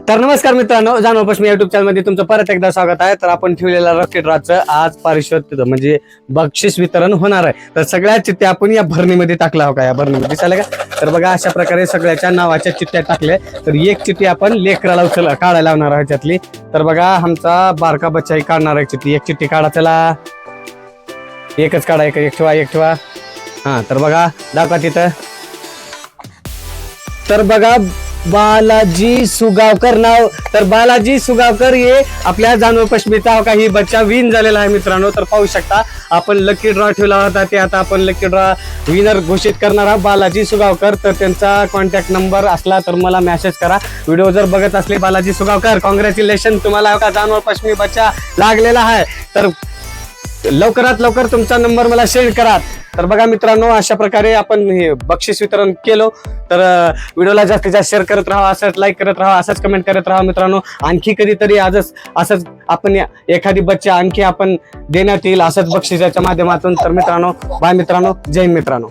तर नमस्कार मित्रांनो जाणव पश्चिम युट्यूब चॅनलमध्ये तुमचं परत एकदा स्वागत आहे. तर आपण ठेवलेल्या रॉकेट राजचं आज पारिश्वत म्हणजे बक्षीस वितरण होणार आहे. तर सगळ्या चिठ्ठ्या आपण या भरणीमध्ये टाकला हो का? या भरणीमध्ये दिसायला का? तर बघा अशा प्रकारे सगळ्याच्या नावाच्या चित्त्या टाकल्या. तर एक चिठ्ठी आपण लेकराला उचल काढायला लावणार आहे त्यातली तर बघा आमचा बारका बच्चाही काढणार आहे चिठ्ठी. एक चिठ्ठी काढा चला एकच काढा एक एक ठेवा एक ठेवा. हा तर बघा दाखवा तिथं. तर बघा बालाजी सुगावकर नाव. तर बालाजी सुगावकर हे आपल्या जाणव का काही बच्चा विन झालेला आहे मित्रांनो. तर पाहू शकता आपण लकी ड्रॉ ठेवला होता. ते आता आपण लकी ड्रॉ विनर घोषित करणार आहोत. बालाजी सुगावकर तर त्यांचा कॉन्टॅक्ट नंबर असला तर मला मेसेज करा. व्हिडिओ जर बघत असले बालाजी सुगावकर कॉंग्रॅच्युलेशन तुम्हाला का जानवर पश्मी बच्चा लागलेला आहे. तर लवकरात लवकर तुमचा नंबर मला शेअर करा. तर बघा मित्रांनो अशा प्रकारे आपण हे बक्षीस वितरण केलो. तर व्हिडिओला जास्तीत जास्त शेअर करत राहा असंच लाईक करत राहा असंच कमेंट करत राहा मित्रांनो. आणखी कधीतरी आजच असंच आपण एखादी बच्चा आणखी आपण देण्यात येईल असंच बक्षिसाच्या माध्यमातून. तर मित्रांनो बाय मित्रांनो. जय मित्रांनो.